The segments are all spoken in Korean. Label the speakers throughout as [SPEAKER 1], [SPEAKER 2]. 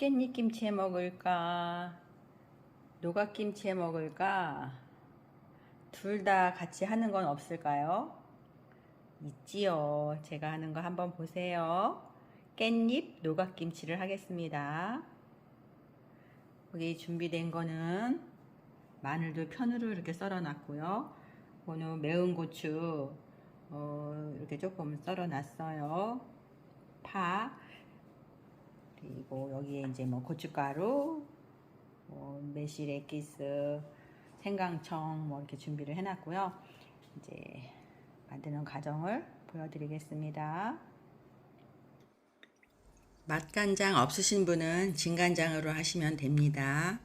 [SPEAKER 1] 깻잎 김치에 먹을까? 노각 김치에 먹을까? 둘 다 같이 하는 건 없을까요? 있지요. 제가 하는 거 한번 보세요. 깻잎 노각 김치를 하겠습니다. 여기 준비된 거는 마늘도 편으로 이렇게 썰어 놨고요. 오늘 매운 고추 어, 이렇게 조금 썰어 놨어요. 파 그리고 여기에 이제 뭐 고춧가루, 뭐 매실 액기스, 생강청 뭐 이렇게 준비를 해놨고요. 이제 만드는 과정을 보여드리겠습니다. 맛간장 없으신 분은 진간장으로 하시면 됩니다.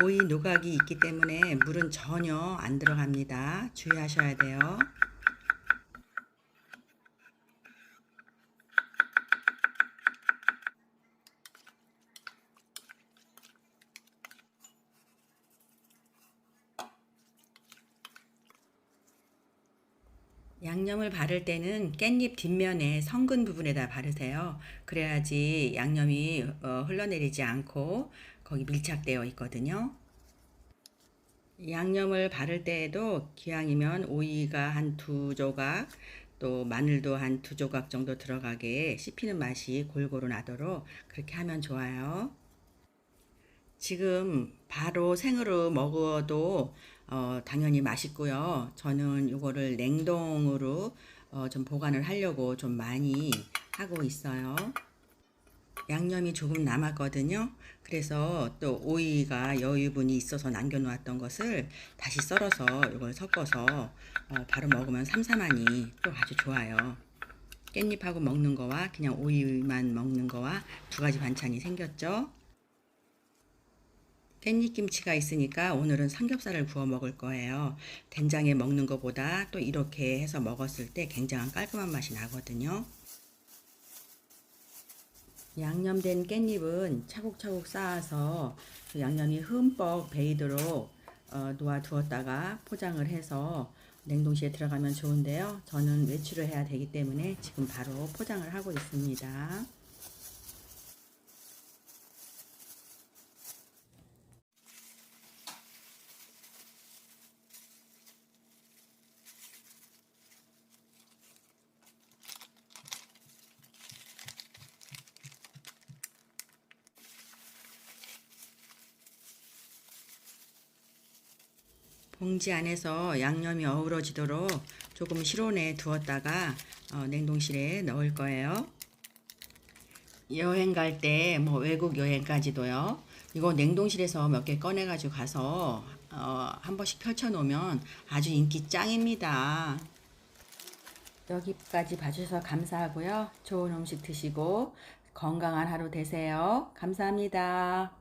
[SPEAKER 1] 오이 누각이 있기 때문에 물은 전혀 안 들어갑니다. 주의하셔야 돼요. 양념을 바를 때는 깻잎 뒷면에 성근 부분에다 바르세요. 그래야지 양념이 어, 흘러내리지 않고 거기 밀착되어 있거든요. 양념을 바를 때에도 기왕이면 오이가 한 두 조각 또 마늘도 한 두 조각 정도 들어가게 씹히는 맛이 골고루 나도록 그렇게 하면 좋아요. 지금 바로 생으로 먹어도 어, 당연히 맛있고요. 저는 이거를 냉동으로 어, 좀 보관을 하려고 좀 많이 하고 있어요. 양념이 조금 남았거든요. 그래서 또 오이가 여유분이 있어서 남겨놓았던 것을 다시 썰어서 이걸 섞어서 어, 바로 먹으면 삼삼하니 또 아주 좋아요. 깻잎하고 먹는 거와 그냥 오이만 먹는 거와 두 가지 반찬이 생겼죠. 깻잎김치가 있으니까 오늘은 삼겹살을 구워 먹을 거예요. 된장에 먹는 것보다 또 이렇게 해서 먹었을 때 굉장한 깔끔한 맛이 나거든요. 양념된 깻잎은 차곡차곡 쌓아서 그 양념이 흠뻑 배이도록 어, 놓아두었다가 포장을 해서 냉동실에 들어가면 좋은데요. 저는 외출을 해야 되기 때문에 지금 바로 포장을 하고 있습니다. 봉지 안에서 양념이 어우러지도록 조금 실온에 두었다가 어, 냉동실에 넣을 거예요. 여행 갈 때 뭐 외국 여행까지도요. 이거 냉동실에서 몇 개 꺼내 가지고 가서 어, 한 번씩 펼쳐 놓으면 아주 인기 짱입니다. 여기까지 봐주셔서 감사하고요. 좋은 음식 드시고 건강한 하루 되세요. 감사합니다.